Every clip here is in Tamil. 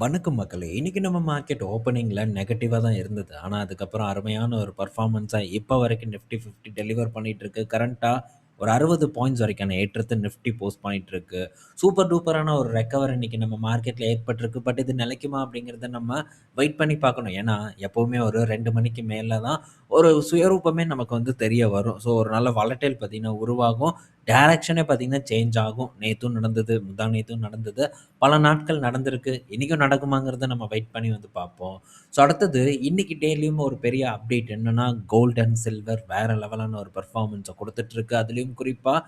வணக்கம் மக்களே! இன்னைக்கு நம்ம மார்க்கெட் ஓப்பனிங்கில் நெகட்டிவாக தான் இருந்தது. ஆனால் அதுக்கப்புறம் அருமையான ஒரு பர்ஃபார்மன்ஸாக இப்போ வரைக்கும் நிஃப்டி 50 டெலிவர் பண்ணிட்டுருக்கு. கரண்ட்டாக ஒரு 60 பாயிண்ட்ஸ் வரைக்கான ஏற்றத்தை நிஃப்டி போஸ்ட் பண்ணிகிட்ருக்கு சூப்பர் டூப்பரான ஒரு ரெக்கவர் இன்னைக்கு நம்ம மார்க்கெட்டில் ஏற்பட்டிருக்கு. பட் இது நிலைக்குமா அப்படிங்கிறத நம்ம வெயிட் பண்ணி பார்க்கணும். ஏன்னா, எப்போவுமே ஒரு ரெண்டு மணிக்கு மேலே தான் ஒரு சுயரூபமே நமக்கு வந்து தெரிய வரும். ஸோ, ஒரு நல்ல வளட்டல் பார்த்தீங்கன்னா உருவாகும். டைரக்ஷனே பார்த்தீங்கன்னா சேஞ்ச் ஆகும். நேத்தும் நடந்தது, முந்தா நேத்தும் நடந்தது. பல நாட்கள் நடந்திருக்கு. இன்றைக்கும் நடக்குமாங்கிறத நம்ம வெயிட் பண்ணி வந்து பார்ப்போம். ஸோ, அடுத்தது இன்னைக்கு டெய்லியும் ஒரு பெரிய அப்டேட் என்னன்னா, கோல்ட் அண்ட் சில்வர் வேற லெவலான ஒரு பர்ஃபார்மன்ஸை கொடுத்துட்ருக்கு அதுலேயும் குறிப்பாக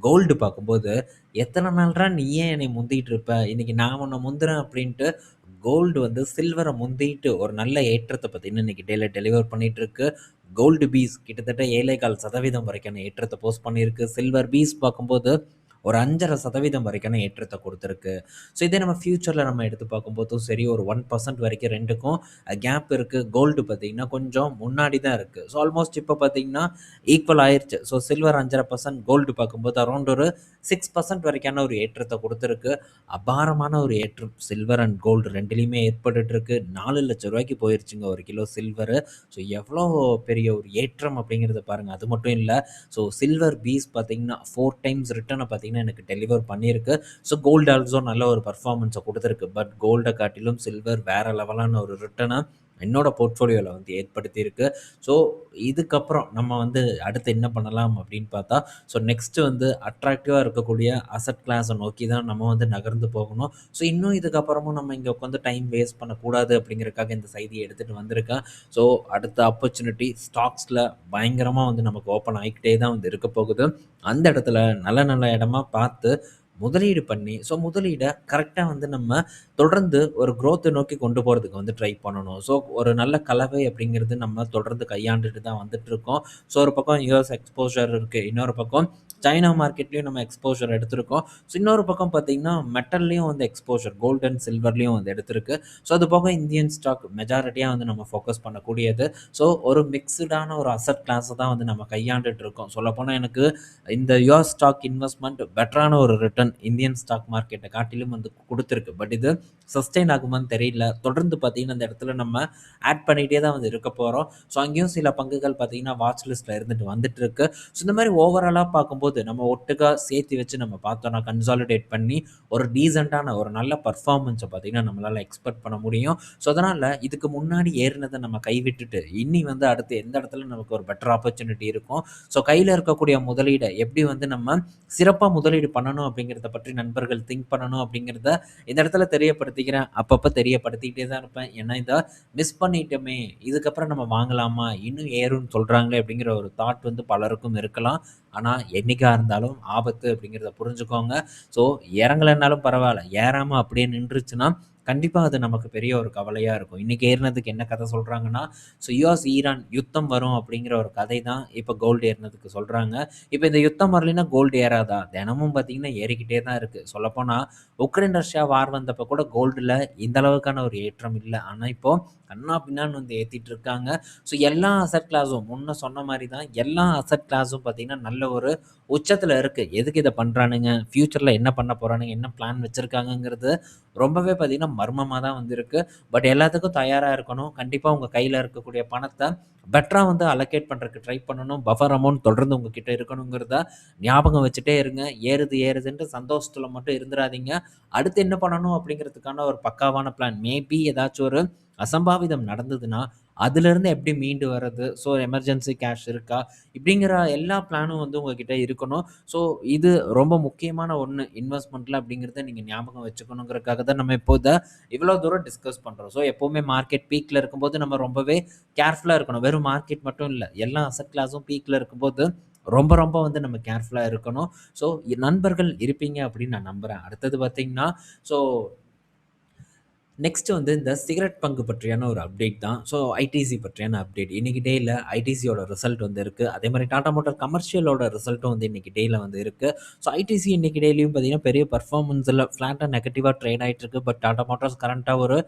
கோல்டு பார்க்கும்போது, எத்தனை நாள்ரா நீ ஏன் என்னை முந்திட்டு இருப்ப? இன்னைக்கு நான் உன்னை முந்துறேன்" அப்படின்ட்டு கோல்டு வந்து சில்வரை முந்திட்டு ஒரு நல்ல ஏற்றத்தை பார்த்தீங்கன்னா, இன்னைக்கு டெய்லி டெலிவர் பண்ணிகிட்ருக்கு கோல்டு பீஸ் கிட்டத்தட்ட 7.25% வரைக்கான ஏற்றத்தை போஸ்ட் பண்ணியிருக்கு. சில்வர் பீஸ் பார்க்கும்போது ஒரு 5.5% வரைக்கான ஏற்றத்தை கொடுத்துருக்கு. ஸோ, இதே நம்ம ஃப்யூச்சரில் நம்ம எடுத்து பார்க்கும்போதும் சரி, ஒரு ஒன் பர்சன்ட் வரைக்கும் ரெண்டுக்கும் கேப் இருக்குது கோல்டு பார்த்தீங்கன்னா, கொஞ்சம் முன்னாடி தான் இருக்குது ஸோ, ஆல்மோஸ்ட் இப்போ பார்த்தீங்கன்னா, ஈக்குவல் ஆயிடுச்சு ஸோ, சில்வர் 5.5% கோல்டு பார்க்கும்போது அரௌண்ட் ஒரு சிக்ஸ் பர்சன்ட் வரைக்கான ஒரு ஏற்றத்தை கொடுத்துருக்கு. அபாரமான ஒரு ஏற்றம். சில்வர் அண்ட் கோல்டு ரெண்டுலேயுமே ஏற்பட்டுருக்கு நாலு லட்ச ரூபாய்க்கு போயிருச்சுங்க ஒரு கிலோ சில்வரு. ஸோ, எவ்வளோ பெரிய ஒரு ஏற்றம் அப்படிங்கிறத பாருங்கள் அது மட்டும் இல்லை. ஸோ, சில்வர் பீஸ் பார்த்தீங்கன்னா, ஃபோர் டைம்ஸ் ரிட்டனை பார்த்தீங்கன்னா, எனக்கு டெலிவர் பண்ணியிருக்கு. ஸோ, கோல்டு ஆல்சோ நல்ல ஒரு பர்ஃபார்மன்ஸை கொடுத்துருக்கு பட் கோல்டை காட்டிலும் சில்வர் வேற லெவலான ஒரு ரிட்டனை என்னோட போர்ட்ஃபோலியோவில் வந்து ஏற்படுத்தியிருக்கு. ஸோ, இதுக்கப்புறம் நம்ம வந்து அடுத்து என்ன பண்ணலாம் அப்படின்னு பார்த்தா, ஸோ, நெக்ஸ்ட் வந்து அட்ராக்டிவாக இருக்கக்கூடிய அசட் கிளாஸை நோக்கி தான் நம்ம வந்து நகர்ந்து போகணும். ஸோ, இன்னும் இதுக்கப்புறமும் நம்ம இங்கே உட்காந்து டைம் வேஸ்ட் பண்ணக்கூடாது அப்படிங்கிறதுக்காக இந்த செய்தியை எடுத்துகிட்டு வந்திருக்கேன். ஸோ, அடுத்த ஆப்பர்ச்சுனிட்டி ஸ்டாக்ஸில் பயங்கரமாக வந்து நமக்கு ஓப்பன் ஆகிக்கிட்டே தான் வந்து இருக்க போகுது. அந்த இடத்துல நல்ல நல்ல இடமா பார்த்து முதலீடு பண்ணி, ஸோ, முதலீடை கரெக்டாக வந்து நம்ம தொடர்ந்து ஒரு க்ரோத்தை நோக்கி கொண்டு போகிறதுக்கு வந்து ட்ரை பண்ணணும். ஸோ, ஒரு நல்ல கலவை அப்படிங்கிறது நம்ம தொடர்ந்து கையாண்டுட்டு தான் வந்துட்டுருக்கோம். ஸோ, ஒரு பக்கம் யூஎஸ் எக்ஸ்போஷர் இருக்குது இன்னொரு பக்கம் சைனா மார்க்கெட்லேயும் நம்ம எக்ஸ்போஷர் எடுத்திருக்கோம். ஸோ, இன்னொரு பக்கம் பார்த்தீங்கன்னா, மெட்டல்லையும் வந்து எக்ஸ்போஷர் கோல்ட் அண்ட் சில்வர்லேயும் வந்து எடுத்திருக்கு. ஸோ, அது போக இந்தியன் ஸ்டாக் மெஜாரிட்டியாக வந்து நம்ம ஃபோக்கஸ் பண்ணக்கூடியது. ஸோ, ஒரு மிக்சடான ஒரு அசட் கிளாஸை தான் வந்து நம்ம கையாண்டுட்டு இருக்கோம். சொல்லப்போனால் எனக்கு இந்த யுஎஸ் ஸ்டாக் இன்வெஸ்ட்மெண்ட் பெட்டரான ஒரு ரிட்டர்ன் இந்தியன் ஸ்டாக் மார்க்கெட்டை காட்டிலும் வந்து கொடுத்துருக்கு பட் இது சஸ்டெயின் ஆகுமான்னு தெரியல. தொடர்ந்து பார்த்தீங்கன்னா, அந்த இடத்துல நம்ம ஆட் பண்ணிகிட்டே தான் வந்து இருக்க போகிறோம் ஸோ, அங்கேயும் சில பங்குகள் பார்த்தீங்கன்னா, வாட்ச் லிஸ்ட்டில் இருந்துட்டு வந்துட்டுருக்கு. ஸோ, இந்த மாதிரி ஓவராலாக பார்க்கும்போது நம்ம ஒட்டுக்கா சேர்த்து வச்சு நம்ம பார்த்தோம்னா, கன்சாலிடேட் பண்ணி ஒரு டீசெண்டான ஒரு நல்ல பர்ஃபார்மன்ஸை பார்த்தீங்கன்னா, நம்மளால எக்ஸ்பெக்ட் பண்ண முடியும். ஸோ, அதனால் இதுக்கு முன்னாடி ஏறினதை நம்ம கைவிட்டுட்டு, இனி வந்து அடுத்து எந்த இடத்துல நமக்கு ஒரு பெட்டர் ஆப்பர்ச்சுனிட்டி இருக்கும். ஸோ, கையில் இருக்கக்கூடிய முதலீடை எப்படி வந்து நம்ம சிறப்பாக முதலீடு பண்ணணும் அப்படிங்கிறத பற்றி நண்பர்கள் திங்க் பண்ணணும் அப்படிங்கிறத இந்த இடத்துல தெரியப்படுத்திக்கிறேன். அப்பப்போ தெரியப்படுத்திக்கிட்டே தான் இருப்பேன். ஏன்னா, இதை மிஸ் பண்ணிட்டோமே! இதுக்கப்புறம் நம்ம வாங்கலாமா? இன்னும் ஏறும்னு சொல்கிறாங்களே அப்படிங்கிற ஒரு தாட் வந்து பலருக்கும் இருக்கலாம். ஆனால் என்றைக்காக இருந்தாலும் ஆபத்து அப்படிங்கிறத புரிஞ்சுக்கோங்க. ஸோ, இறங்கலைன்னாலும் பரவாயில்ல ஏறாமல் அப்படியே நின்றுச்சுன்னா, கண்டிப்பாக அது நமக்கு பெரிய ஒரு கவலையாக இருக்கும். இன்றைக்கி ஏறினதுக்கு என்ன கதை சொல்கிறாங்கன்னா ஸோ, யுஎஸ், ஈரான் யுத்தம் வரும் அப்படிங்கிற ஒரு கதை தான் இப்போ கோல்டு ஏறினதுக்கு சொல்கிறாங்க இப்போ இந்த யுத்தம் வரலைன்னா கோல்டு ஏறாதா? தினமும் பார்த்தீங்கன்னா, ஏறிக்கிட்டே தான் இருக்குது சொல்லப்போனால் உக்ரைன், ரஷ்யா வார் வந்தப்போ கூட கோல்டில் இந்த அளவுக்கான ஒரு ஏற்றம் இல்லை ஆனால் இப்போது கண்ணா பின்னான்னு வந்து ஏற்றிட்டு இருக்காங்க. ஸோ, எல்லா அசெட் கிளாஸும் முன்ன சொன்ன மாதிரி தான் எல்லா அசெட் கிளாஸும் பார்த்தீங்கன்னா, நல்ல ஒரு உச்சத்தில் இருக்குது எதுக்கு இதை பண்ணுறானுங்க ஃப்யூச்சரில் என்ன பண்ண போகிறானுங்க என்ன பிளான் வச்சுருக்காங்கங்கிறது ரொம்பவே பார்த்தீங்கன்னா, மர்மமாக தான் வந்திருக்கு பட் எல்லாத்துக்கும் தயாராக இருக்கணும். கண்டிப்பாக உங்கள் கையில் இருக்கக்கூடிய பணத்தை பெட்டராக வந்து அலோகேட் பண்ணுறதுக்கு ட்ரை பண்ணணும். பஃபர் அமௌண்ட் தொடர்ந்து உங்ககிட்ட இருக்கணுங்கிறத ஞாபகம் வச்சுட்டே இருங்க. ஏறுது ஏறுதுன்ட்டு சந்தோஷத்தில் மட்டும் இருந்துடாதீங்க அடுத்து என்ன பண்ணணும் அப்படிங்கிறதுக்கான ஒரு பக்காவான பிளான். மேபி ஏதாச்சும் ஒரு அசம்பாவிதம் நடந்ததுன்னா, அதுலேருந்து எப்படி மீண்டு வர்றது? ஸோ, எமர்ஜென்சி கேஷ் இருக்கா? இப்படிங்கிற எல்லா பிளானும் வந்து உங்ககிட்ட இருக்கணும். ஸோ, இது ரொம்ப முக்கியமான ஒன்று இன்வெஸ்ட்மெண்ட்டில் அப்படிங்கிறத நீங்கள் ஞாபகம் வச்சுக்கணுங்கிறதுக்காக தான் நம்ம இப்போ இவ்வளோ தூரம் டிஸ்கஸ் பண்ணுறோம் ஸோ, எப்போவுமே மார்க்கெட் பீக்கில் இருக்கும்போது நம்ம ரொம்பவே கேர்ஃபுல்லாக இருக்கணும். வெறும் மார்க்கெட் மட்டும் இல்லை எல்லா அசட் கிளாஸும் பீக்கில் இருக்கும்போது ரொம்ப ரொம்ப வந்து நம்ம கேர்ஃபுல்லாக இருக்கணும். ஸோ, நண்பர்கள் இருப்பீங்க அப்படின்னு நான் நம்புகிறேன் அடுத்தது பார்த்தீங்கன்னா, ஸோ நெக்ஸ்ட் வந்து இந்த சிகரெட் பங்கு பற்றியான ஒரு அப்டேட் தான். ஸோ, ஐடிசி பற்றியான அப்டேட். இன்றைக்கி டேயில் ஐடிசியோட ரிசல்ட் வந்து இருக்குது அதே மாதிரி டாடா மோட்டார் கமர்ஷியலோட ரிசல்ட்டும் வந்து இன்றைக்கி டேயில் வந்து இருக்குது ஸோ, ஐடிசி இன்றைக்கி டேலையும் பார்த்தீங்கன்னா, பெரிய பர்ஃபார்மன்ஸில் ஃப்ளாட்டாக நெகட்டிவாக ட்ரேட் ஆயிட்டு இருக்கு. பட் டாடா மோட்டார்ஸ் கரண்ட்டாக ஒரு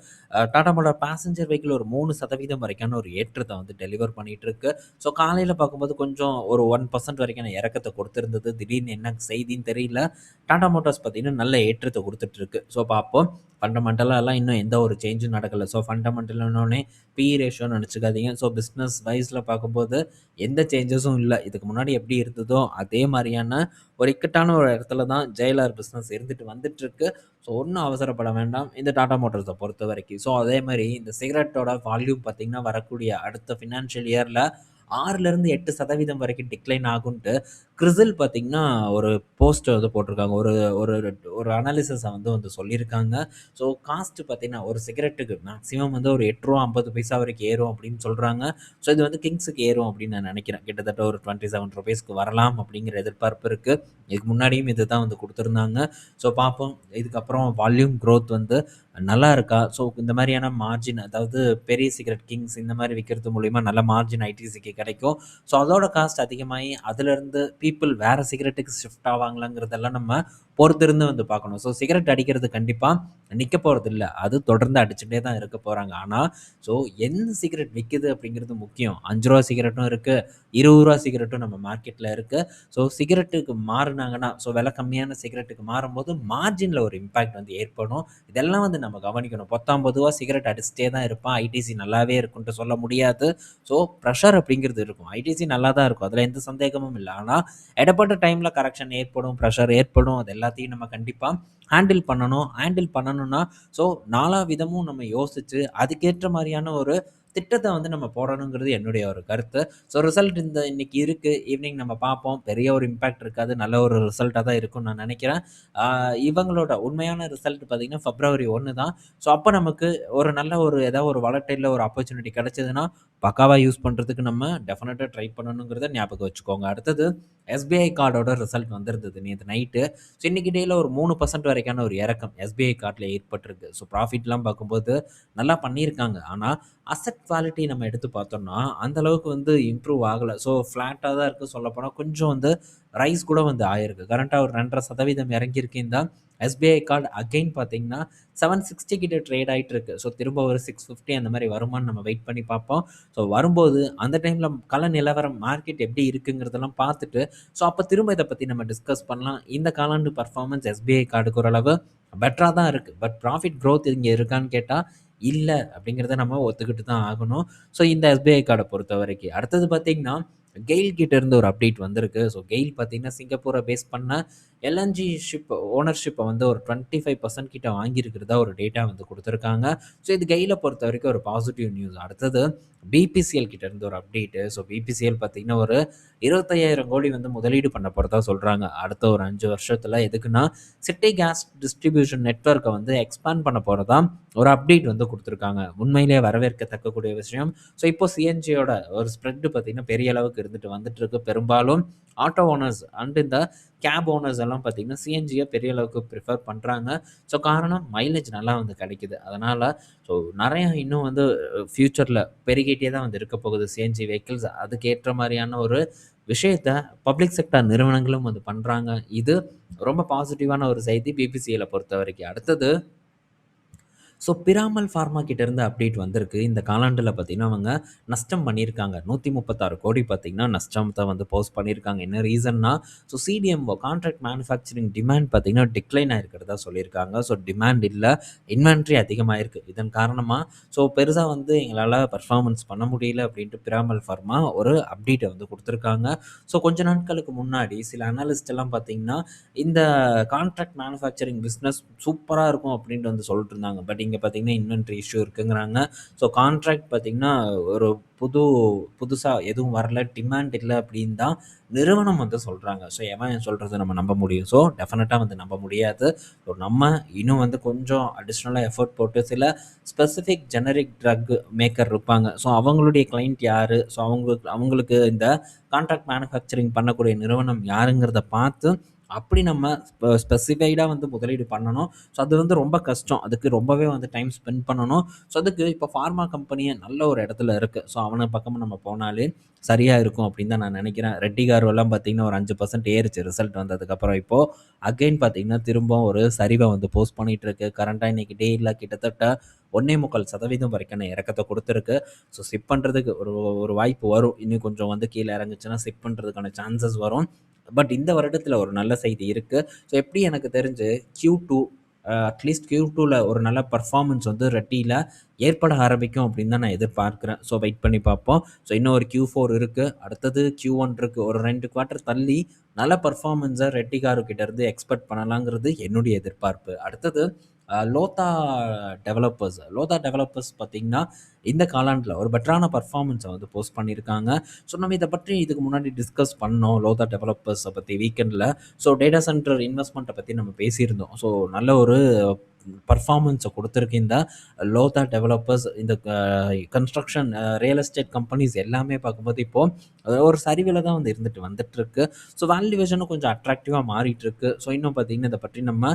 டாடா மோட்டார் பேசஞ்சர் வெஹிக்கிள் ஒரு மூணு சதவீதம் வரைக்கான ஒரு ஏற்றத்தை வந்து டெலிவர் பண்ணிகிட்ருக்கு இருக்கு. ஸோ, காலையில் பார்க்கும்போது கொஞ்சம் ஒரு ஒன் பர்சன்ட் வரைக்கான இறக்கத்தை கொடுத்துருந்தது திடீர்னு என்ன செய்தின்னு தெரியல. டாடா மோட்டார்ஸ் பார்த்தீங்கன்னா, நல்ல ஏற்றத்தை கொடுத்துட்ருக்கு ஸோ, பார்ப்போம். ஃபண்டமெண்டலாலாம் இன்னும் எந்த ஒரு சேஞ்சும் நடக்கலை ஸோ ஃபண்டமெண்டல்னோனே பி ரேஷியோன்னு நினச்சிக்காதீங்க ஸோ பிஸ்னஸ் வைஸில் பார்க்கும்போது எந்த சேஞ்சஸும் இல்லை இதுக்கு முன்னாடி எப்படி இருந்ததோ, அதே மாதிரியான ஒரு இக்கட்டான ஒரு இடத்துல தான் ஜெயலர் பிஸ்னஸ் இருந்துட்டு வந்துட்டுருக்கு. ஸோ ஒன்றும் அவசரப்பட வேண்டாம். இந்த டாடா மோட்டார்ஸை பொறுத்த வரைக்கும் ஸோ அதே மாதிரி இந்த சிகரெட்டோட வால்யூம் பார்த்தீங்கன்னா, வரக்கூடிய அடுத்த ஃபினான்ஷியல் இயரில் 6லருந்து 8% வரைக்கும் டிக்ளைன் ஆகுன்ட்டு கிறிசில் பார்த்தீங்கன்னா, ஒரு போஸ்ட் வந்து போட்டிருக்காங்க. ஒரு ஒரு ஒரு அனாலிசிஸை வந்து வந்து சொல்லியிருக்காங்க. ஸோ காஸ்ட் பார்த்தீங்கன்னா, ஒரு சிகரெட்டுக்கு மேக்ஸிமம் வந்து ஒரு எட்ரூவா ஐம்பது பைசா வரைக்கும் ஏறும் அப்படின்னு சொல்கிறாங்க ஸோ இது வந்து கிங்ஸுக்கு ஏறும் அப்படின்னு நான் நினைக்கிறேன் கிட்டத்தட்ட ஒரு டுவெண்ட்டி செவன் ருபீஸ்க்கு வரலாம் அப்படிங்கிற எதிர்பார்ப்பு இருக்குது இதுக்கு முன்னாடியும் இதுதான் வந்து கொடுத்துருந்தாங்க ஸோ பார்ப்போம். இதுக்கப்புறம் வால்யூம் க்ரோத் வந்து நல்லா இருக்கா? ஸோ இந்த மாதிரியான மார்ஜின் அதாவது பெரிய சிகரெட் கிங்ஸ் இந்த மாதிரி விற்கிறது மூலிமா நல்ல மார்ஜின் ஐடிசிக்கு கிடைக்கும். ஸோ அதோட காஸ்ட் அதிகமாகி அதுலேருந்து பீப்பிள் வேறு சிகரெட்டுக்கு ஷிஃப்ட் ஆவாங்களாங்கிறதெல்லாம் நம்ம பொறுத்திருந்து வந்து பார்க்கணும். ஸோ சிகரெட் அடிக்கிறது கண்டிப்பாக நிற்க போகிறது இல்லை அது தொடர்ந்து அடிச்சுட்டே தான் இருக்க போகிறாங்க ஆனால் ஸோ எந்த சிகரெட் விற்கிது அப்படிங்கிறது முக்கியம். அஞ்சு ரூபா சிகரெட்டும் இருக்குது இருபது ரூபா சிகரெட்டும் நம்ம மார்க்கெட்டில் இருக்குது ஸோ சிகரெட்டுக்கு மாறினாங்கன்னா ஸோ விலை கம்மியான சிகரெட்டுக்கு மாறும்போது மார்ஜினில் ஒரு இம்பாக்ட் வந்து ஏற்படும். இதெல்லாம் வந்து நம்ம கவனிக்கணும். பத்தாம் பொதுவாக சிகரெட் அடிச்சுட்டே தான் இருப்பான். ஐடிசி நல்லாவே இருக்குன்ட்டு சொல்ல முடியாது. ஸோ ப்ரெஷர் அப்படிங்கிறது இருக்கும். ஐடிசி நல்லா தான் இருக்கும். அதில் எந்த சந்தேகமும் இல்லை ஆனால் இடப்பட்ட டைமில் கரெக்ஷன் ஏற்படும், ப்ரெஷர் ஏற்படும். அதெல்லாம் எல்லாத்தையும் நம்ம கண்டிப்பாக ஹேண்டில் பண்ணணும். ஹேண்டில் பண்ணணும்னா, ஸோ நாலா விதமும் நம்ம யோசிச்சு அதுக்கேற்ற மாதிரியான ஒரு திட்டத்தை வந்து நம்ம போடணுங்கிறது என்னுடைய ஒரு கருத்து. ஸோ ரிசல்ட் இந்த இன்னைக்கு இருக்குது ஈவினிங் நம்ம பார்ப்போம். பெரிய ஒரு இம்பேக்ட் இருக்காது. நல்ல ஒரு ரிசல்ட்டாக தான் இருக்கும்னு நான் நினைக்கிறேன் இவங்களோட உண்மையான ரிசல்ட் பார்த்தீங்கன்னா, ஃபெப்ரவரி ஒன்று தான். ஸோ அப்போ நமக்கு ஒரு நல்ல ஒரு ஏதாவது ஒரு வளர்ட்டையில் ஒரு ஆப்பர்ச்சுனிட்டி கிடச்சிதுன்னா பக்காவாக யூஸ் பண்ணுறதுக்கு நம்ம டெஃபினட்டாக ட்ரை பண்ணணுங்கிறத ஞாபகம் வச்சுக்கோங்க. அடுத்தது எஸ்பிஐ கார்டோட ரிசல்ட் வந்திருந்தது நேற்று நைட்டு. ஸோ இன்னைக்கு டேயில் ஒரு மூணு பர்சன்ட் வரைக்கான ஒரு இறக்கம் எஸ்பிஐ கார்டில் ஏற்பட்டிருக்கு. ஸோ ப்ராஃபிட்லாம் பார்க்கும்போது நல்லா பண்ணியிருக்காங்க. ஆனால் அசெட் குவாலிட்டி நம்ம எடுத்து பார்த்தோம்னா, அந்தளவுக்கு வந்து இம்ப்ரூவ் ஆகலை ஸோ ஃப்ளாட்டாக தான் இருக்குது சொல்லப்போனால் கொஞ்சம் வந்து ரைஸ் கூட வந்து ஆயிருக்கு. கரண்ட்டாக ஒரு ரெண்டரை சதவீதம் இறங்கியிருக்கேன் தான் எஸ்பிஐ கார்டு அகைன் பார்த்தீங்கன்னா, 760 கிட்ட ட்ரேட் ஆயிட்டு இருக்கு. ஸோ திரும்ப ஒரு 650 அந்த மாதிரி வருமான்னு நம்ம வெயிட் பண்ணி பார்ப்போம். ஸோ வரும்போது அந்த டைமில் கல நிலவரம் மார்க்கெட் எப்படி இருக்குங்கிறதெல்லாம் பார்த்துட்டு, ஸோ அப்போ திரும்ப இதை பற்றி நம்ம டிஸ்கஸ் பண்ணலாம். இந்த காலாண்டு பர்ஃபார்மன்ஸ் எஸ்பிஐ கார்டுக்கு ஓரளவு பெட்டராக தான் இருக்குது பட் ப்ராஃபிட் க்ரோத் இங்கே இருக்கான்னு கேட்டால் இல்லை அப்படிங்கிறத நம்ம ஒத்துக்கிட்டு தான் ஆகணும். ஸோ இந்த எஸ்பிஐ கார்டை பொறுத்த வரைக்கும் அடுத்தது பார்த்தீங்கன்னா, கெயில் கிட்ட இருந்து ஒரு அப்டேட் வந்திருக்கு. ஸோ கெயில் பார்த்தீங்கன்னா, சிங்கப்பூரை பேஸ் பண்ண எல்என்ஜி ஷிப் ஓனர்ஷிப்பை வந்து ஒரு 25% கிட்ட வாங்கியிருக்கிறதா ஒரு டேட்டா வந்து கொடுத்துருக்காங்க ஸோ இது கையில் பொறுத்த வரைக்கும் ஒரு பாசிட்டிவ் நியூஸ். அடுத்தது பிபிசிஎல் கிட்ட இருந்து ஒரு அப்டேட்டு ஸோ பிபிசிஎல் பார்த்தீங்கன்னா, ஒரு 25,000 கோடி வந்து முதலீடு பண்ண போகிறதா சொல்கிறாங்க அடுத்த ஒரு அஞ்சு வருஷத்தில் எதுக்குன்னா, சிட்டி கேஸ் டிஸ்ட்ரிபியூஷன் நெட்ஒர்க்கை வந்து எக்ஸ்பேண்ட் பண்ண போகிறதா ஒரு அப்டேட் வந்து கொடுத்துருக்காங்க உண்மையிலேயே வரவேற்கத்தக்கக்கூடிய விஷயம். ஸோ இப்போ சிஎன்ஜியோட ஒரு ஸ்ப்ரெட் பார்த்தீங்கன்னா, பெரிய அளவுக்கு இருந்துட்டு வந்துட்டு இருக்கு. பெரும்பாலும் ஆட்டோ ஓனர்ஸ் அண்ட் இந்த கேப் ஓனர்ஸ் எல்லாம் பார்த்தீங்கன்னா, சிஎன்ஜியை பெரிய அளவுக்கு ப்ரிஃபர் பண்ணுறாங்க ஸோ காரணம் மைலேஜ் நல்லா வந்து கிடைக்குது. அதனால் ஸோ நிறையா இன்னும் வந்து ஃப்யூச்சரில் பெருகிட்டே தான் வந்து இருக்க போகுது சிஎன்ஜி வெஹிக்கிள்ஸ். அதுக்கேற்ற மாதிரியான ஒரு விஷயத்த பப்ளிக் செக்டார் நிறுவனங்களும் வந்து பண்ணுறாங்க இது ரொம்ப பாசிட்டிவான ஒரு செய்தி பிபிசியில் பொறுத்த வரைக்கும் அடுத்தது ஸோ பிராமல் ஃபார்மா கிட்டேருந்து அப்டேட் வந்திருக்கு. இந்த காலாண்டில் பார்த்தீங்கன்னா, அவங்க நஷ்டம் பண்ணியிருக்காங்க. 136 கோடி பார்த்திங்கன்னா நஷ்டத்தை வந்து போஸ்ட் பண்ணியிருக்காங்க. என்ன ரீசன்னா, so CDMO contract manufacturing demand பார்த்தீங்கன்னா, டிக்ளைன் ஆகிருக்கிறதா சொல்லியிருக்காங்க. ஸோ டிமாண்ட் இல்லை இன்வென்ட்ரி அதிகமாகிருக்கு இதன் காரணமாக ஸோ பெருசாக வந்து எங்களால் பர்ஃபார்மன்ஸ் பண்ண முடியல அப்படின்ட்டு பிராமல் ஃபார்மா ஒரு அப்டேட்டை வந்து கொடுத்துருக்காங்க ஸோ கொஞ்ச நாட்களுக்கு முன்னாடி சில அனாலிஸ்ட் எல்லாம் பார்த்தீங்கன்னா, இந்த கான்ட்ராக்ட் மேனுஃபேக்சரிங் பிஸ்னஸ் சூப்பராக இருக்கும் அப்படின்ட்டு வந்து சொல்லிட்டு இருந்தாங்க. பட் இங்கே பார்த்தீங்கன்னா, இன்வென்ட்ரி இஷ்யூ இருக்குங்கிறாங்க. ஸோ கான்ட்ராக்ட் பார்த்தீங்கன்னா, ஒரு புது புதுசாக எதுவும் வரல, டிமாண்ட் இல்லை அப்படின்னு தான் நிறுவனம் வந்து சொல்கிறாங்க ஸோ எவன் சொல்கிறது நம்ம நம்ப முடியும்? ஸோ டெஃபினட்டாக வந்து நம்ப முடியாது. ஸோ நம்ம இன்னும் வந்து கொஞ்சம் அடிஷ்னலாக எஃபர்ட் போட்டு சில ஸ்பெசிஃபிக் ஜெனரிக் ட்ரக் மேக்கர் இருப்பாங்க. ஸோ அவங்களுடைய கிளைண்ட் யார் ஸோ அவங்களுக்கு அவங்களுக்கு இந்த கான்ட்ராக்ட் மேனுஃபேக்சரிங் பண்ணக்கூடிய நிறுவனம் யாருங்கிறத பார்த்து, அப்படி நம்ம ஸ்பெசிஃபைடாக வந்து முதலீடு பண்ணணும். ஸோ அது வந்து ரொம்ப கஷ்டம். அதுக்கு ரொம்பவே வந்து டைம் ஸ்பெண்ட் பண்ணணும். ஸோ அதுக்கு இப்போ ஃபார்மா கம்பெனியே நல்ல ஒரு இடத்துல இருக்குது ஸோ அவனை பக்கமாக நம்ம போனாலே சரியாக இருக்கும் அப்படின்னு தான் நான் நினைக்கிறேன் ரெட்டி கார்வெல்லாம் பார்த்தீங்கன்னா, ஒரு அஞ்சு பர்சன்ட் ஏறிச்சு ரிசல்ட் வந்ததுக்கப்புறம். இப்போ அகைன் பார்த்தீங்கன்னா, திரும்ப ஒரு சரிவை வந்து போஸ்ட் பண்ணிட்டு இருக்கு. கரண்ட்டா இன்னைக்கு டேல கிட்டத்தட்ட 1.25% வரைக்கான இறக்கத்தை கொடுத்துருக்கு ஸோ சிப் பண்ணுறதுக்கு ஒரு ஒரு வாய்ப்பு வரும். இன்னும் கொஞ்சம் வந்து கீழே இறங்குச்சுன்னா, சிப் பண்ணுறதுக்கான சான்சஸ் வரும். பட் இந்த வருடத்தில் ஒரு நல்ல செய்தி இருக்குது ஸோ எப்படி எனக்கு தெரிஞ்சு Q2 அட்லீஸ்ட் Q2ல ஒரு நல்ல பர்ஃபார்மன்ஸ் வந்து ரெட்டியில் ஏற்பட ஆரம்பிக்கும் அப்படின்னு தான் நான் எதிர்பார்க்குறேன் ஸோ வெயிட் பண்ணி பார்ப்போம். ஸோ இன்னும் ஒரு க்யூ ஃபோர் இருக்குது அடுத்தது கியூ ஒன் இருக்குது ஒரு ரெண்டு குவார்ட்டர் தள்ளி நல்ல பர்ஃபார்மன்ஸை ரெட்டிகாரு கிட்ட இருந்து எக்ஸ்பெக்ட் பண்ணலாங்கிறது என்னுடைய எதிர்பார்ப்பு. அடுத்தது லோத்தா டெவலப்பர்ஸ். லோத்தா டெவலப்பர்ஸ் பார்த்தீங்கன்னா, இந்த காலாண்டில் ஒரு பெட்டரான பர்ஃபார்மன்ஸை வந்து போஸ்ட் பண்ணியிருக்காங்க. ஸோ நம்ம இதை பற்றி இதுக்கு முன்னாடி டிஸ்கஸ் பண்ணோம். லோதா டெவலப்பர்ஸை பற்றி வீக்கெண்டில் ஸோ டேட்டா சென்டர் இன்வெஸ்ட்மெண்ட்டை பற்றி நம்ம பேசியிருந்தோம். ஸோ நல்ல ஒரு பர்ஃபார்மன்ஸை கொடுத்துருக்கீங்க இந்த லோதா டெவலப்பர்ஸ். இந்த கன்ஸ்ட்ரக்ஷன் ரியல் எஸ்டேட் கம்பெனிஸ் எல்லாமே பார்க்கும்போது இப்போது ஒரு சரிவில் தான் வந்து இருந்துட்டு வந்துட்டுருக்கு. ஸோ வேல்யூவேஷனும் கொஞ்சம் அட்ராக்டிவாக மாறிட்டுருக்கு. ஸோ இன்னும் பார்த்தீங்கன்னா, இதை பற்றி நம்ம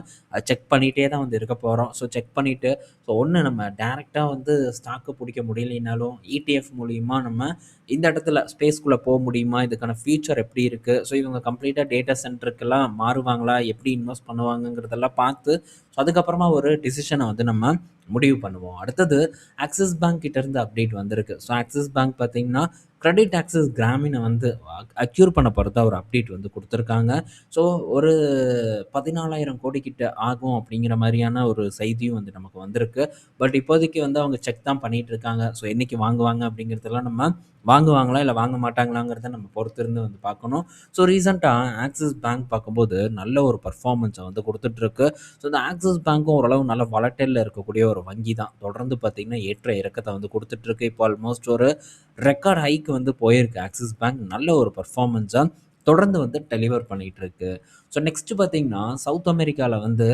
செக் பண்ணிகிட்டே தான் வந்து இருக்க போகிறோம் ஸோ செக் பண்ணிவிட்டு ஸோ ஒன்று நம்ம டேரெக்டாக வந்து ஸ்டாக்கு பிடிக்க முடியலைனாலும், இடிஎஃப் மூலிமா நம்ம இந்த இடத்துல ஸ்பேஸ்க்குள்ளே போக முடியுமா? இதுக்கான ஃபியூச்சர் எப்படி இருக்குது ஸோ இவங்க கம்ப்ளீட்டாக டேட்டா சென்டருக்கெல்லாம் மாறுவாங்களா? எப்படி இன்வெஸ்ட் பண்ணுவாங்கங்கிறதெல்லாம் பார்த்து, ஸோ அதுக்கப்புறமா ஒரு ஒரு டிசிஷனை வந்து நம்ம முடிவு பண்ணுவோம். அடுத்தது ஆக்சிஸ் பேங்க் கிட்ட இருந்து அப்டேட் வந்திருக்கு. ஸோ ஆக்சிஸ் பேங்க் பார்த்தீங்கன்னா, கிரெடிட் ஆக்சஸ் கிராமினை வந்து அக் அக்யூர் பண்ண போகிறதா ஒரு அப்டேட் வந்து கொடுத்துருக்காங்க ஸோ ஒரு 14,000 கோடி கிட்ட ஆகும் அப்படிங்கிற மாதிரியான ஒரு செய்தியும் வந்து நமக்கு வந்திருக்கு. பட் இப்போதைக்கு வந்து அவங்க செக் தான் பண்ணிகிட்டு இருக்காங்க. ஸோ என்னைக்கு வாங்குவாங்க அப்படிங்கிறதெல்லாம் நம்ம வாங்குவாங்களா? இல்லை வாங்க மாட்டாங்களாங்கிறத நம்ம பொறுத்திருந்து வந்து பார்க்கணும். ஸோ ரீசென்ட்டா ஆக்சிஸ் பேங்க் பார்க்கும்போது நல்ல ஒரு பர்ஃபார்மன்ஸை வந்து கொடுத்துட்ருக்கு ஸோ இந்த ஆக்சிஸ் பேங்க்கும் ஓரளவு நல்ல வளட்டலில் இருக்கக்கூடிய ஒரு வங்கி தான். தொடர்ந்து பார்த்திங்கன்னா ஏற்ற இறக்கத்தை வந்து கொடுத்துட்ருக்கு இப்போ ஆல்மோஸ்ட் ஒரு ரெக்கார்ட் ஹைக்கு வந்து போயிருக்கு ஆக்சிஸ் பேங்க். நல்ல ஒரு பர்ஃபார்மன்ஸாக தொடர்ந்து வந்து டெலிவர் பண்ணிட்டுருக்கு. ஸோ நெக்ஸ்ட்டு பார்த்தீங்கன்னா, சவுத் அமெரிக்காவில் வந்து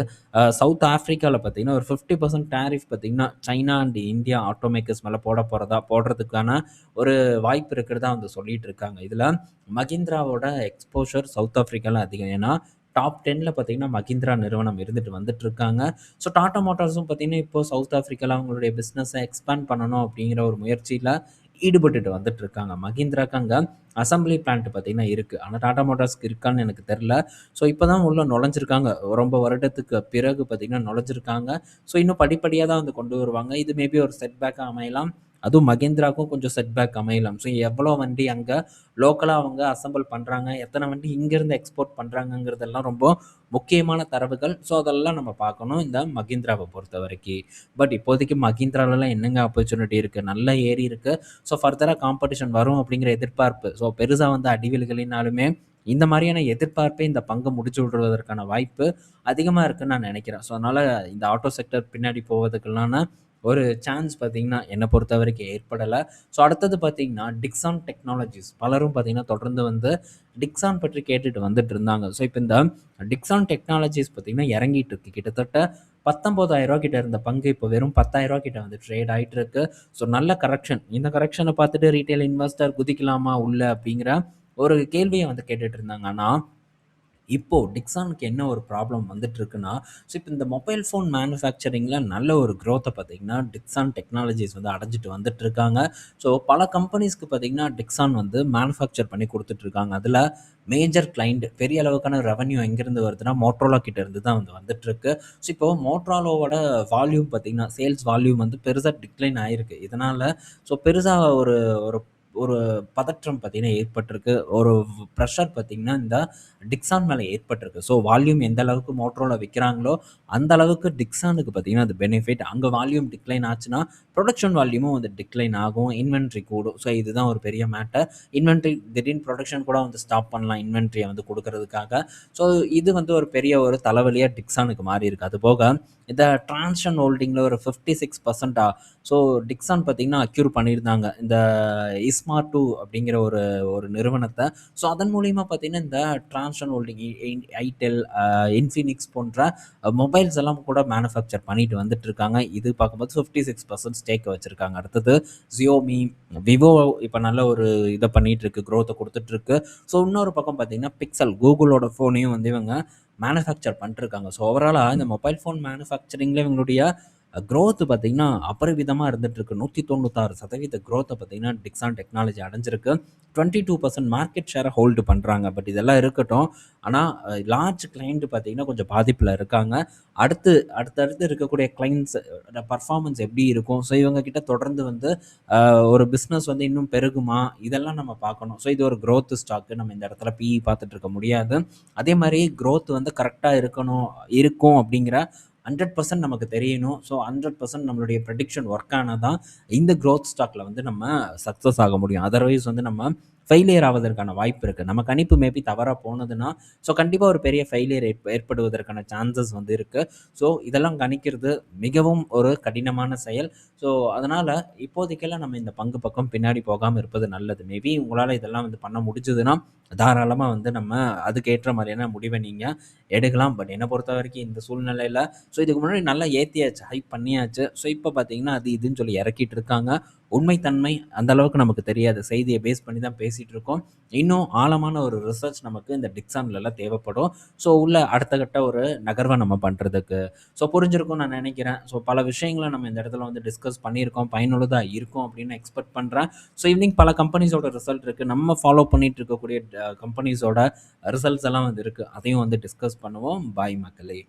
சவுத் ஆஃப்ரிக்காவில் பார்த்தீங்கன்னா, ஒரு ஃபிஃப்டி பர்சன்ட் டேரிஃப் பார்த்தீங்கன்னா, சைனா அண்ட் இந்தியா ஆட்டோமேக்கர்ஸ் மேலே போட போகிறதா போடுறதுக்கான ஒரு வாய்ப்பு இருக்கிறதா வந்து சொல்லிட்டு இருக்காங்க. இதில் மஹிந்திராவோட எக்ஸ்போஷர் சவுத் ஆஃப்ரிக்காவில் அதிகம். ஏன்னா, டாப் 10ல பார்த்தீங்கன்னா, மஹிந்திரா நிறுவனம் இருந்துட்டு வந்துட்டு இருக்காங்க ஸோ டாடா மோட்டார்ஸும் பார்த்தீங்கன்னா, இப்போ சவுத் ஆஃப்ரிக்கால அவங்களுடைய பிஸ்னஸை எக்ஸ்பேண்ட் பண்ணணும் அப்படிங்கிற ஒரு முயற்சியில் ஈடுபட்டுட்டு வந்துட்டுருக்காங்க. மஹிந்திராக்கு அங்கே அசெம்பிளி பிளான்ட் பார்த்தீங்கன்னா இருக்குது ஆனால் டாடா மோட்டார்ஸ்க்கு இருக்கான்னு எனக்கு தெரில ஸோ இப்போ தான் உள்ளே நுழைஞ்சிருக்காங்க. ரொம்ப வருடத்துக்கு பிறகு பார்த்தீங்கன்னா நுழைஞ்சிருக்காங்க. ஸோ இன்னும் படிப்படியாக தான் வந்து கொண்டு வருவாங்க. இது மேபி ஒரு செட்பேக்காக அமையலாம். அதுவும் மஹிந்திராவுக்கும் கொஞ்சம் செட்பேக் அமையலாம். ஸோ எவ்வளோ வண்டி அங்கே லோக்கலாக அவங்க அசெம்பிள் பண்ணுறாங்க எத்தனை வண்டி இங்கேருந்து எக்ஸ்போர்ட் பண்ணுறாங்கங்கிறதெல்லாம் ரொம்ப முக்கியமான தரவுகள். ஸோ அதெல்லாம் நம்ம பார்க்கணும் இந்த மஹிந்திராவை பொறுத்த வரைக்கும் பட் இப்போதைக்கு மஹிந்திராலலாம் என்னங்க ஆப்பர்ச்சுனிட்டி இருக்குது நல்ல ஏரி இருக்குது ஸோ ஃபர்தராக காம்படிஷன் வரும் அப்படிங்கிற எதிர்பார்ப்பு. ஸோ பெருசாக வந்து அடிவில்களினாலுமே இந்த மாதிரியான எதிர்பார்ப்பே இந்த பங்கு முடிச்சு விடுவதற்கான வாய்ப்பு அதிகமாக இருக்குன்னு நான் நினைக்கிறேன் ஸோ அதனால் இந்த ஆட்டோ செக்டர் பின்னாடி போவதற்குள்ளான ஒரு சான்ஸ் பார்த்தீங்கன்னா, பொறுத்த வரைக்கும் ஏற்படலை ஸோ அடுத்தது பார்த்தீங்கன்னா, டிக்ஸான் டெக்னாலஜிஸ். பலரும் பார்த்தீங்கன்னா, தொடர்ந்து வந்து டிக்ஸான் பற்றி கேட்டுட்டு வந்துட்டு இருந்தாங்க. ஸோ இப்போ இந்த டிக்ஸான் டெக்னாலஜிஸ் பார்த்தீங்கன்னா, இறங்கிட்டு இருக்கு. கிட்டத்தட்ட ரூ. 19,000 கிட்ட இருந்த பங்கு இப்போ வெறும் பத்தாயிரரூவா கிட்ட வந்து ட்ரேட் ஆகிட்டு இருக்கு. ஸோ நல்ல கரெக்ஷன். இந்த கரெக்ஷனை பார்த்துட்டு ரீட்டைல் இன்வெஸ்டர் குதிக்கலாமா உள்ள அப்படிங்கிற ஒரு கேள்வியை வந்து கேட்டுட்டு இருந்தாங்க. ஆனால் இப்போது டிக்ஸானுக்கு என்ன ஒரு ப்ராப்ளம் வந்துட்டு இருக்குன்னா, ஸோ இப்போ இந்த மொபைல் ஃபோன் மேனுஃபேக்சரிங்கில் நல்ல ஒரு க்ரோத்தை பார்த்தீங்கன்னா, டிக்ஸான் டெக்னாலஜிஸ் வந்து அடைஞ்சிட்டு வந்துட்டுருக்காங்க. ஸோ பல கம்பெனிஸ்க்கு பார்த்தீங்கன்னா, டிக்ஸான் வந்து மேனுஃபேக்சர் பண்ணி கொடுத்துட்ருக்காங்க அதில் மேஜர் கிளைண்ட் பெரிய அளவுக்கான ரெவன்யூ எங்கேருந்து வருதுன்னா, மோட்ரோலா கிட்ட இருந்து தான் வந்து வந்துட்டுருக்கு. ஸோ இப்போ மோட்டோரோலாவோட வால்யூம் பார்த்தீங்கன்னா, சேல்ஸ் வால்யூம் வந்து பெருசாக டிக்ளைன் ஆயிருக்கு. இதனால் ஸோ பெருசாக ஒரு ஒரு ஒரு பதற்றம் பார்த்தீங்கன்னா ஏற்பட்டிருக்கு. ஒரு ப்ரெஷர் பார்த்தீங்கன்னா, இந்த டிக்ஸான் மேலே ஏற்பட்டிருக்கு. ஸோ வால்யூம் எந்த அளவுக்கு மோட்டோரோலா விற்கிறாங்களோ அந்த அளவுக்கு டிக்ஸானுக்கு பார்த்தீங்கன்னா, அது பெனிஃபிட். அங்கே வால்யூம் டிக்ளைன் ஆச்சுன்னா, ப்ரொடக்ஷன் வால்யூமும் வந்து டிக்ளைன் ஆகும். இன்வென்ட்ரி கூடும். ஸோ இதுதான் ஒரு பெரிய மேட்டர். இன்வென்ட்ரி திடீர்னு ப்ரொடக்ஷன் கூட வந்து ஸ்டாப் பண்ணலாம். இன்வென்ட்ரியை வந்து கொடுக்கறதுக்காக ஸோ இது வந்து ஒரு பெரிய ஒரு தலைவலியாக டிக்ஸானுக்கு மாறியிருக்குது அது போக இந்த டிரான்சிஷன் ஹோல்டிங்கில் ஒரு ஃபிஃப்டி சிக்ஸ் பர்சன்டா ஸோ டிக்ஸான் பார்த்தீங்கன்னா, அக்யூர் பண்ணியிருந்தாங்க. இந்த இஸ்மார்ட்2 அப்படிங்கிற ஒரு ஒரு நிறுவனத்தை ஸோ அதன் மூலியமா பார்த்தீங்கன்னா, இந்த டிரான்ஸ்டன் ஹோல்டிங் ஐடெல், இன்ஃபினிக்ஸ் போன்ற மொபைல்ஸ் எல்லாம் கூட மேனுஃபேக்சர் பண்ணிட்டு வந்துட்டுருக்காங்க. இது பார்க்கும்போது 56% ஸ்டேக் வச்சுருக்காங்க அடுத்தது ஜியோமி விவோ இப்போ நல்ல ஒரு இதை பண்ணிகிட்டு இருக்கு க்ரோத்தை கொடுத்துட்ருக்கு ஸோ இன்னொரு பக்கம் பார்த்தீங்கன்னா, பிக்சல் கூகுளோட ஃபோனையும் வந்து இவங்க மேனுஃபேக்சர் பண்ணிட்டுருக்காங்க. ஸோ ஓவராலாக இந்த மொபைல் ஃபோன் மேனுஃபேக்சரிங்கில் இவங்களுடைய குரோத் பார்த்தீங்கன்னா, இருந்துகிட்ருக்கு இருந்துட்டுருக்கு. 196% குரோத்த பார்த்தீங்கன்னா, டிக்ஸான் டெக்னாலஜி அடைஞ்சிருக்கு. 22% மார்க்கெட் ஷேரை ஹோல்டு பண்ணுறாங்க பட் இதெல்லாம் இருக்கட்டும். ஆனால் லார்ஜ் கிளையன்ட் பார்த்தீங்கன்னா, கொஞ்சம் பாதிப்பில் இருக்காங்க. அடுத்து அடுத்தடுத்து இருக்கக்கூடிய கிளைண்ட்ஸ் பர்ஃபார்மன்ஸ் எப்படி இருக்கும்? ஸோ இவங்க கிட்ட தொடர்ந்து வந்து ஒரு பிஸ்னஸ் வந்து இன்னும் பெருகுமா? இதெல்லாம் நம்ம பார்க்கணும். ஸோ இது ஒரு க்ரோத்து ஸ்டாக்கு நம்ம இந்த இடத்துல பிஇ பார்த்துட்டு இருக்க முடியாது. அதே மாதிரி க்ரோத் வந்து கரெக்டாக இருக்கணும் இருக்கும் அப்படிங்கிற 100% நமக்கு தெரியணும். ஸோ 100% நம்மளுடைய ப்ரெடிக்ஷன் ஒர்க் ஆனால் தான் இந்த க்ரோத் ஸ்டாக்கில் வந்து நம்ம சக்ஸஸ் ஆக முடியும். அதர்வைஸ் வந்து நம்ம ஃபெயிலியர் ஆவதற்கான வாய்ப்பு இருக்குது நம்ம கணிப்பு மேபி தவறாக போனதுன்னா, ஸோ கண்டிப்பாக ஒரு பெரிய ஃபெயிலியர் ஏற்படுவதற்கான சான்சஸ் வந்து இருக்குது ஸோ இதெல்லாம் கணிக்கிறது மிகவும் ஒரு கடினமான செயல். ஸோ அதனால் இப்போதைக்கெல்லாம் நம்ம இந்த பங்கு பக்கம் பின்னாடி போகாமல் இருப்பது நல்லது. மேபி உங்களால் இதெல்லாம் வந்து பண்ண முடிஞ்சதுன்னா, தாராளமாக வந்து நம்ம அதுக்கேற்ற மாதிரியான முடிவை நீங்கள் எடுக்கலாம். பட் என்னை பொறுத்த வரைக்கும் இந்த சூழ்நிலையில் ஸோ இதுக்கு முன்னாடி நல்லா ஏற்றியாச்சு ஹைப் பண்ணியாச்சு. ஸோ இப்போ பார்த்தீங்கன்னா, அது இதுன்னு சொல்லி இறக்கிட்டு இருக்காங்க. உண்மைத்தன்மை அந்த அளவுக்கு நமக்கு தெரியாது. செய்தியை பேஸ் பண்ணி தான் பேசிட்டு இருக்கோம். இன்னும் ஆழமான ஒரு ரிசர்ச் நமக்கு இந்த டிக்ஸான்லலாம் தேவைப்படும். ஸோ உள்ள அடுத்த கட்ட ஒரு நகர்வை நம்ம பண்ணுறதுக்கு ஸோ புரிஞ்சிருக்கும் நான் நினைக்கிறேன். ஸோ பல விஷயங்களை நம்ம இந்த இடத்துல வந்து டிஸ்கஸ் பண்ணியிருக்கோம். பயனுள்ளதாக இருக்கும் அப்படின்னு எக்ஸ்பெக்ட் பண்ணுறேன் ஸோ ஈவினிங் பல கம்பெனிஸோட ரிசல்ட் இருக்குது நம்ம ஃபாலோ பண்ணிட்டு இருக்கக்கூடிய ட கம்பெனிஸோட ரிசல்ட்ஸ் எல்லாம் வந்து இருக்குது அதையும் வந்து டிஸ்கஸ் பண்ணுவோம். பாய் மக்களே!